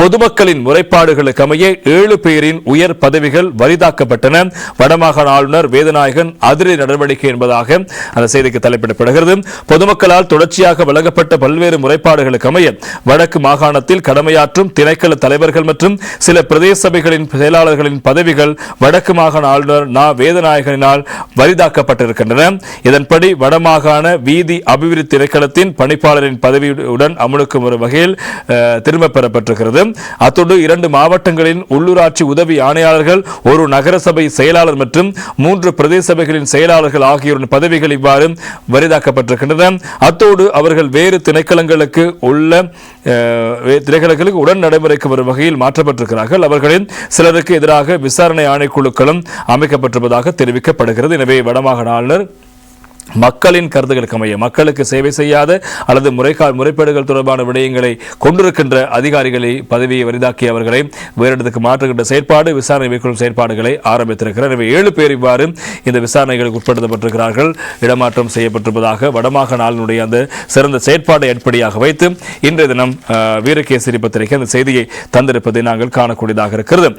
பொதுமக்களின் முறைப்பாடுகளுக்கு அமைய ஏழு பேரின் உயர் பதவிகள் வரிதாக்கப்பட்டன. வடமாகாண ஆளுநர் வேதநாயகன் அதிரடி நடவடிக்கை என்பதாக அந்த செய்திக்கு தலைப்பிடப்படுகிறது. பொதுமக்களால் தொடர்ச்சியாக வழங்கப்பட்ட பல்வேறு முறைப்பாடுகளுக்கு அமைய வடக்கு மாகாணத்தில் கடமையாற்றும் திணைக்கள தலைவர்கள் மற்றும் சில பிரதேச சபைகளின் செயலாளர்களின் பதவிகள் வடக்கு மாகாண ஆளுநர் நா. வேதநாயகனினால் வரிதாக்கப்பட்டிருக்கின்றன. இதன்படி வடமாகாண வீதி அபிவிருத்தி திணைக்களத்தின் பணிப்பாளரின் பதவியுடன் அமலுக்கு வரும் வகையில் திரும்ப பெறப்பட்டிருக்கிறது. பெறப்பட்டிருக்கிறது அத்தோடு இரண்டு மாவட்டங்களின் உள்ளூராட்சி உதவி ஆணையாளர்கள் ஒரு நகரசபை செயலாளர் மற்றும் மூன்று பிரதேச சபைகளின் செயலாளர்கள் ஆகியோரின் பதவிகள் இவ்வாறு வரிதாக்கப்பட்டிருக்கின்றன. அத்தோடு அவர்கள் வேறு திணைக்களங்களுக்கு உள்ள அஹ், திணைக்களங்களுக்கு உடன் நடைமுறைக்கு வரும் வகையில் மாற்றப்பட்டிருக்கிறார்கள். அவர்களின் சிலருக்கு எதிராக விசாரணை ஆணைக்குழுக்களும் அமைக்கப்பட்டிருப்பதாக தெரிவிக்கப்படுகிறது. எனவே வடமாகாண ஆளுநர் மக்களின் கருத்துக்களுக்கு அமைய மக்களுக்கு சேவை செய்யாத அல்லது முறைகா முறைப்பேடுகள் தொடர்பான விடயங்களை கொண்டிருக்கின்ற அதிகாரிகளை பதவியை வரிதாக்கிய அவர்களை வேறு இடத்துக்கு மாற்றுகின்ற செயற்பாடு விசாரணை மேற்கொள்ளும் செயற்பாடுகளை ஆரம்பித்திருக்கிறார். எனவே ஏழு பேர் இவ்வாறு இந்த விசாரணைகளுக்கு உட்படுத்தப்பட்டிருக்கிறார்கள். இடமாற்றம் செய்யப்பட்டிருப்பதாக வடமாக நாளினுடைய அந்த சிறந்த செயற்பாடை அடிப்படையாக வைத்து இன்றைய தினம் வீரகேசரி பத்திரிகை அந்த செய்தியை தந்திருப்பதை நாங்கள் காணக்கூடியதாக இருக்கிறது.